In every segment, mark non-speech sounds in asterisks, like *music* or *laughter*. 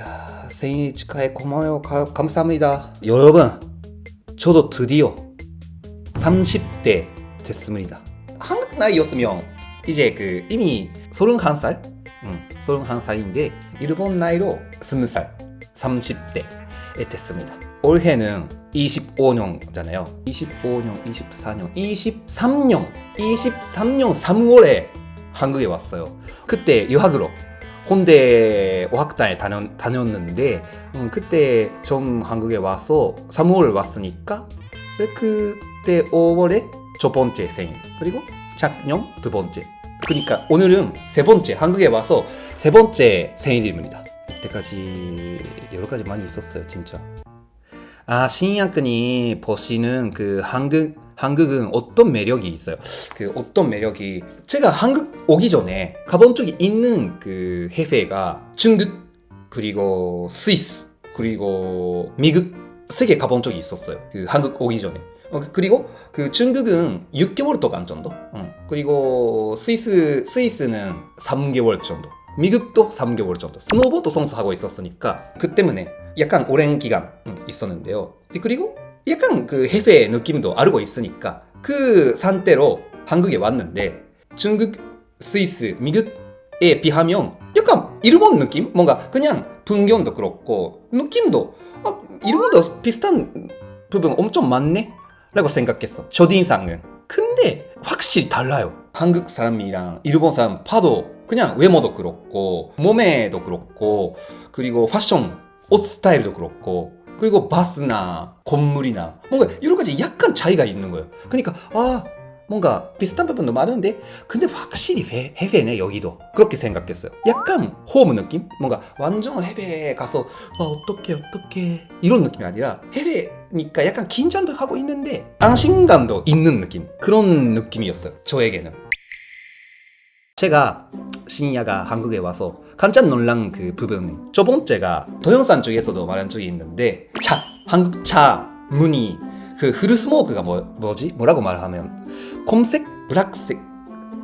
야, 생일 축하해 고마워요. 가, 감사합니다. 여러분, 저도 드디어 30대 됐습니다. 한국 나이였으면 이제 그 이미 31살? 응, 31살인데 일본 나이로 20살, 30대에 됐습니다. 올해는 25년잖아요. 25년, 24년, 23년, 23년 3월에 한국에 왔어요. 그때 유학으로 홍대 어학단에 다녔, 다녔는데 음, 그때 좀 한국에 와서 3월 왔으니까 네, 그때 5월에 첫 번째 생일 그리고 작년 두 번째. 그러니까 오늘은 세 번째 한국에 와서 세 번째 생일입니다. 그때까지 여러 가지 많이 있었어요 진짜. 아 신약근이 보시는 그 한국 한국은 어떤 매력이 있어요? 그 어떤 매력이 제가 한국 오기 전에 가본 적이 있는 그 해외가 중국 그리고 스위스 그리고 미국 세 개 가본 적이 있었어요. 그 한국 오기 전에. 어, 그리고 그 중국은 6개월 동안 정도. 응. 그리고 스위스 스위스는 3개월 정도. 미국도 3개월 정도. 스노보드 선수하고 있었으니까 그 때문에 약간 오랜 기간 응, 있었는데요. 그리고 약간 그 해외 느낌도 알고 있으니까 그 상태로 한국에 왔는데 중국, 스위스, 미국에 비하면 약간 일본 느낌? 뭔가 그냥 분견도 그렇고 느낌도 아, 일본도 비슷한 부분 엄청 많네? 라고 생각했어. 첫인상은. 근데 확실히 달라요. 한국 사람이랑 일본 사람 봐도 그냥 외모도 그렇고 몸매도 그렇고 그리고 패션 옷 스타일도 그렇고 그리고 바스나 건물이나 뭔가 여러 가지 약간 차이가 있는 거예요. 그러니까 아 뭔가 비슷한 부분도 많은데 근데 확실히 해, 해외네 여기도 그렇게 생각했어요. 약간 홈 느낌? 뭔가 완전 해외에 가서 와 어떡해 어떡해 이런 느낌이 아니라 해외니까 약간 긴장도 하고 있는데 안심감도 있는 느낌 그런 느낌이었어요. 저에게는. 제가 신야가 한국에 와서 깜짝 놀란 그 부분은 첫 번째가 동영상 쪽에서도 말한 적이 있는데 차 한국 차 문이 그 흐르 스모크가 뭐, 뭐지? 뭐라고 말하면 검색 블랙색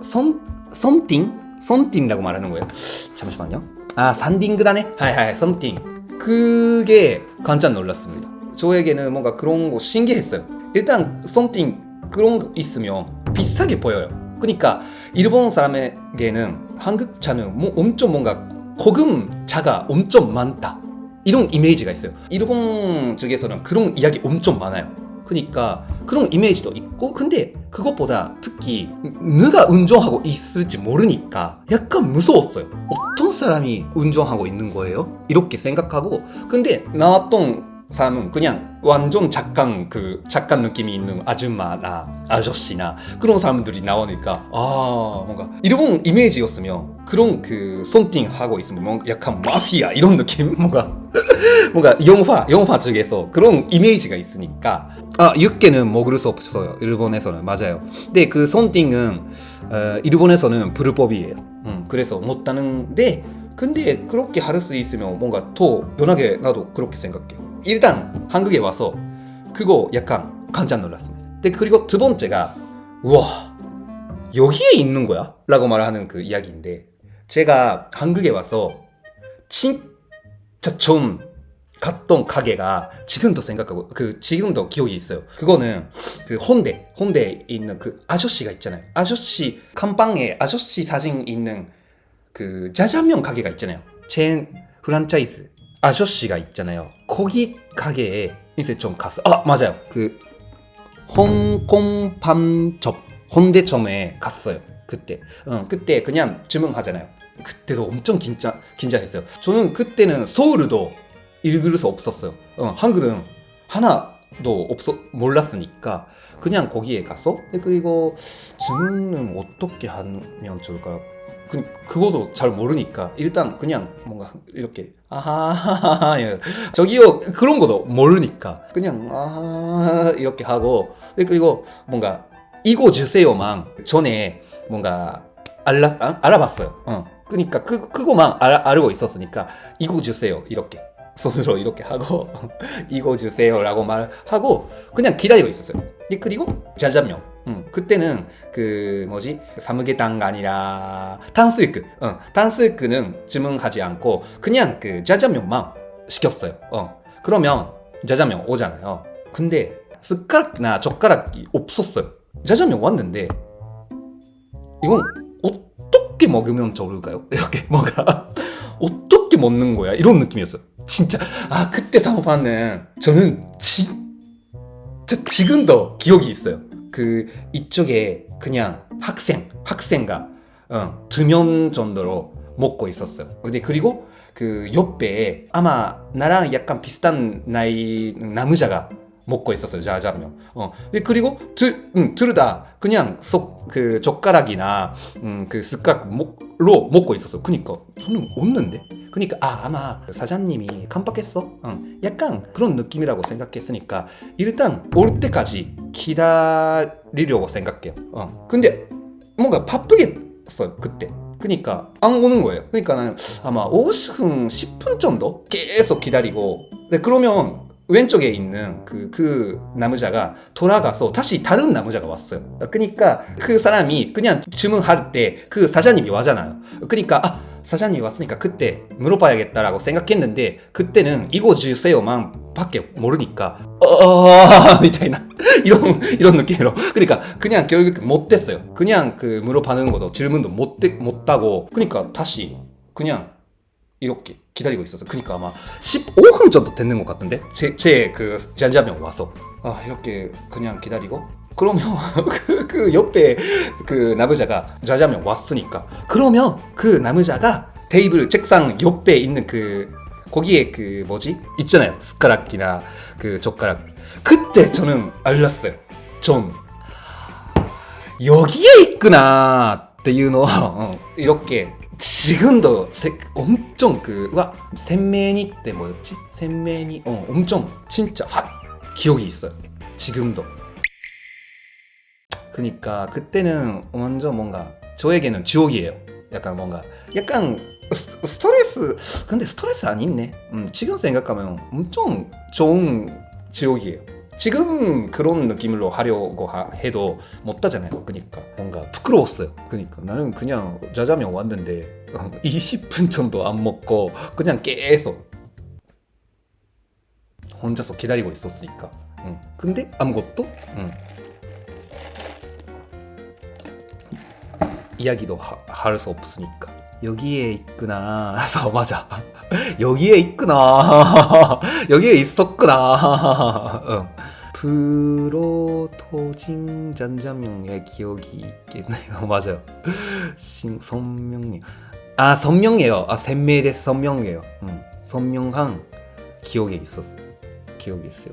선 썬팅 썬팅이라고 말하는 거예요. 잠시만요. 아 산딩그다네? 하이하이 썬팅 그게 깜짝 놀랐습니다. 저에게는 뭔가 그런 거 신기했어요. 일단 썬팅 그런 거 있으면 비싸게 보여요. 그러니까 일본 사람에게는 한국 차는 뭐 엄청 뭔가 고급 차가 엄청 많다 이런 이미지가 있어요. 일본 쪽에서는 그런 이야기 엄청 많아요. 그러니까 그런 이미지도 있고 근데 그것보다 특히 누가 운전하고 있을지 모르니까 약간 무서웠어요. 어떤 사람이 운전하고 있는 거예요? 이렇게 생각하고 근데 나왔던 사람은 그냥 완전 작간 그 작간 느낌이 있는 아줌마나 아저씨나 그런 사람들이 나오니까 아 뭔가 일본 이미지였으면 그런 그 손팅 하고 있으면 뭔가 약간 마피아 이런 느낌? *laughs* 뭔가 뭔가 영화 영화 쪽에서 그런 이미지가 있으니까. 아 육개는 먹을 수 없어요 일본에서는 맞아요. 근데 그 손팅은 어, 일본에서는 불법이에요. 음, 그래서 못하는데 근데 그렇게 할 수 있으면 뭔가 더 변하게 나도 그렇게 생각해요 일단 한국에 와서 그거 약간 깜짝 놀랐습니다. 근데 그리고 두 번째가 우와 여기에 있는 거야? 라고 말하는 그 이야기인데 제가 한국에 와서 진짜 처음 갔던 가게가 지금도 생각하고 그 지금도 기억이 있어요. 그거는 그 혼대 혼대에 있는 그 아저씨가 있잖아요. 아저씨 감방에 아저씨 사진 있는 그 짜장면 가게가 있잖아요. 젠 프란차이즈 아저씨가 있잖아요. 거기 가게에 이제 좀 갔어. 아 맞아요. 그 홍콩 밤접 혼대점에 갔어요. 그때. 어, 그때 그냥 주문하잖아요. 그때도 엄청 긴장 긴장했어요. 저는 그때는 서울도 읽을 수 없었어요. 어, 한글은 하나도 없어 몰랐으니까 그냥 거기에 가서 그리고 주문은 어떻게 하면 좋을까요? 그, 그것도 잘 모르니까 일단 그냥 뭔가 이렇게 아하 *laughs* 예. 저기요 그런 것도 모르니까 그냥 아 이렇게 하고 그리고 뭔가 이거 주세요만 전에 뭔가 알라, 아, 알아봤어요. 어. 그러니까 그 그거만 알, 알고 있었으니까 이거 주세요 이렇게 스스로 이렇게 하고 *laughs* 이거 주세요라고 말하고 그냥 기다리고 있었어요. 그리고 짜장면 응, 그때는 그 뭐지 사무게탕가 아니라 탕수육, 응, 탕수육은 주문하지 않고 그냥 그 짜장면만 시켰어요. 어, 그러면 짜장면 오잖아요. 근데 숟가락이나 젓가락이 없었어요. 짜장면 왔는데 이건 어떻게 먹으면 좋을까요? *laughs* 이렇게 뭐가 *laughs* 어떻게 먹는 거야? 이런 느낌이었어요. 진짜 아 그때 사모파는 저는 진짜 지금도 기억이 있어요. 그 이쪽에 그냥 학생 학생가 어, 두명 정도로 먹고 있었어요. 근데 그리고 그 옆에 아마 나랑 약간 비슷한 나이 남자가 먹고 있었어요 짜장면. 어 그리고 둘, 음, 둘다 그냥 쏙그 젓가락이나 음, 그 숟가락로 먹고 있었어. 그니까 저는 없는데. 그니까 아 아마 사장님이 깜빡했어. 응. 약간 그런 느낌이라고 생각했으니까 일단 올 때까지 기다리려고 생각해요. 어. 근데 뭔가 바쁘겠어요 그때. 그니까 안 오는 거예요. 그니까 나는 아마 50분, 10분 정도 계속 기다리고. 근데 그러면 왼쪽에 있는 그, 그 남자가 돌아가서 다시 다른 남자가 왔어요. 그니까 그 사람이 그냥 주문할 때 그 사장님이 와잖아요. 그니까 아, 사장님이 왔으니까 그때 물어봐야겠다라고 생각했는데 그때는 이거 주세요만 밖에 모르니까 어 *laughs* 미타이나 이런 이런 느낌으로 그러니까 그냥 결국 못 됐어요. 그냥 그 물어보는 것도 질문도 못 되- 못하고 그러니까 다시 그냥 이렇게 기다리고 있었어. 그러니까 아마 15분 정도 됐는 것 같은데 제 그 잔자명 와서 아 이렇게 그냥 기다리고 그러면 *laughs* 그, 그 옆에 그 남자가 자자명 왔으니까 그러면 그 남자가 테이블 책상 옆에 있는 그 거기에 그 뭐지 있잖아요 숟가락이나 그 젓가락 그때 저는 알았어요 전 여기에 있구나っていうのを *laughs* 어, 이렇게 지금도 세, 엄청 그, 와, 샌메니 때 뭐였지? 샌메니, 어, 엄청 진짜 확 기억이 있어요. 지금도. 그니까 그때는 완전 뭔가 저에게는 지옥이에요. 약간 뭔가 약간 스트레스 근데 스트레스 아니네. 음, 지금 생각하면 엄청 좋은 지옥이에요. 지금 그런 느낌으로 하려고 하- 해도 못하잖아요. 그니까 뭔가 부끄러웠어요. 그니까 나는 그냥 짜장면 왔는데 *laughs* 어, 20분 정도 안 먹고 그냥 계속 혼자서 기다리고 있었으니까. 응. 근데 아무것도 응. 이야기도 할 수 없으니까. 여기에 있구나. *laughs* 서 맞아. *laughs* 여기에 있구나. *laughs* 여기에 있었구나. 응. 프로토징 잔자명의 기억이 있겠네요. 맞아요. 신, 선명해요. 아, 선명해요. 아, 선명해 선명해요. 음, 선명한 기억에 있었어요. 기억이 있어요.